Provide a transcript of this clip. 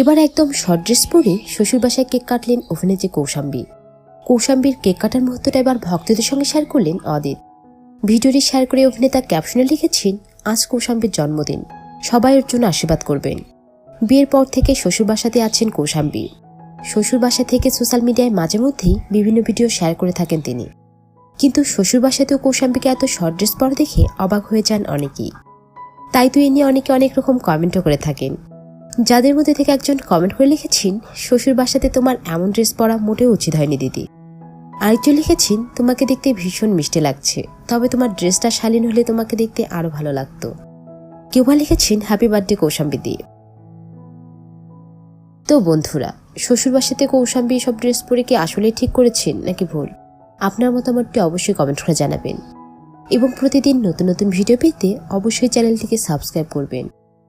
এবার একদম short dress পরে শ্বশুরবাসায় কেক কাটলেন যে কৌশাম্বী। কৌশাম্বীর কেক কাটার মুহূর্তটা এবার ভক্তদের সঙ্গে শেয়ার করলেন অদিত। ভিডিওটি শেয়ার করে অভিনেতা ক্যাপশনে লিখেছেন, আজ কৌশাম্বীর জন্মদিন। সবাই ওর জন্য আশীর্বাদ করবেন। বিয়ের পর থেকে শ্বশুরবাসাতে আছেন কৌশাম্বী। শ্বশুরবাসা থেকে সোশ্যাল মিডিয়ায় মাঝে মধ্যেই বিভিন্ন ভিডিও শেয়ার করে থাকেন তিনি। কিন্তু শ্বশুরবাসাতেও কৌশাম্বীকে এত শর্ট ড্রেস পরা দেখে অবাক হয়ে যান অনেকেই। তাই তো এ নিয়ে অনেকে অনেক রকম কমেন্টও করে থাকেন। যাদের মধ্যে থেকে একজন কমেন্ট করে লিখেছেন, শ্বশুর বাসাতে তোমার এমন ড্রেস পরা মোটেও উচিত হয়নি, দিদি। আরেকজন লিখেছেন, তোমাকে দেখতে ভীষণ মিষ্টি লাগছে, তবে তোমার ড্রেসটা শালীন হলে তোমাকে দেখতে আরও ভালো লাগতো। কেউ বা লিখেছেন হ্যাপি বার্থডে কৌশাম্বী দিয়ে তো বন্ধুরা, শ্বশুর বাসাতে কৌশাম্বী সব ড্রেস পরে কি আসলে ঠিক করেছেন নাকি ভুল? আপনার মতামতটি অবশ্যই কমেন্ট করে জানাবেন। এবং প্রতিদিন নতুন নতুন ভিডিও পেতে অবশ্যই চ্যানেলটিকে সাবস্ক্রাইব করবেন।